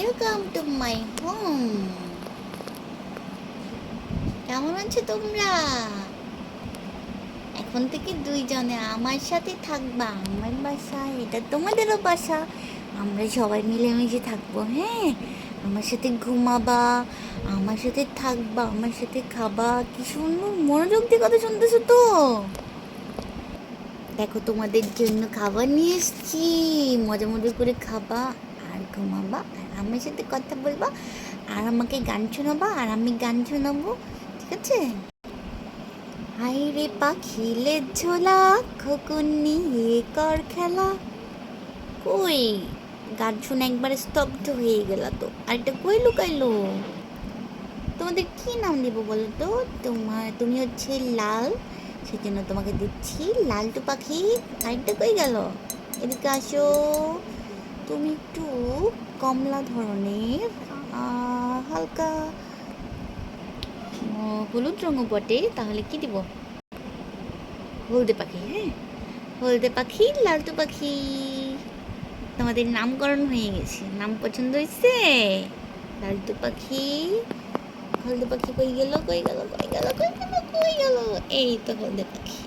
Welcome to my home কেমন আছো তোমরা? এখন থেকে দুইজনে আমার সাথে থাকবা, আমার বাসা, এটা তোমাদেরও বাসা। আমরা সবাই মিলেমিশে থাকব হ্যাঁ? আমার সাথে ঘুমাবা, আমার সাথে থাকবা, আমার সাথে খাবা। কি সুন্দর মনোযোগ দিয়ে কথা শুনতেছো তো। দেখো তোমাদের জন্য খাবার নিয়ে এসেছি, মজা মজা করে খাবা। আর ঘুমাবা আর আমার সাথে কথা বলবা, আর আমাকে গান শোনাবা, আর আমি গান শোনাবো, ঠিক আছে? হাই রে পাখিলে ঝোলা খকুন নিয়ে কর খেলা। কই? গান শুনে একবারে স্তব্ধ হয়ে গেল তো। আরেকটা কই লুকাইলো? তোমাদের কি নাম দিব বলো তো? তোমার তুমি হচ্ছে লাল, সেজন্য তোমাকে দিচ্ছি লালটু পাখি। আরেকটা কই গেল? এদিকে আসো। তুমি একটু কমলা ধরনের হালকা হলুদ রঙও বটে, তাহলে কি দিব? হলদে পাখি হ্যাঁ? হলদে পাখি, লালটু পাখি। তোমাদের নামকরণ হয়ে গেছে, নাম পছন্দ হয়েছে লালটু পাখি, হলদে পাখি কই গেল কই গেল কই গেল কই গেল কই গেল? এই তো হলদে পাখি।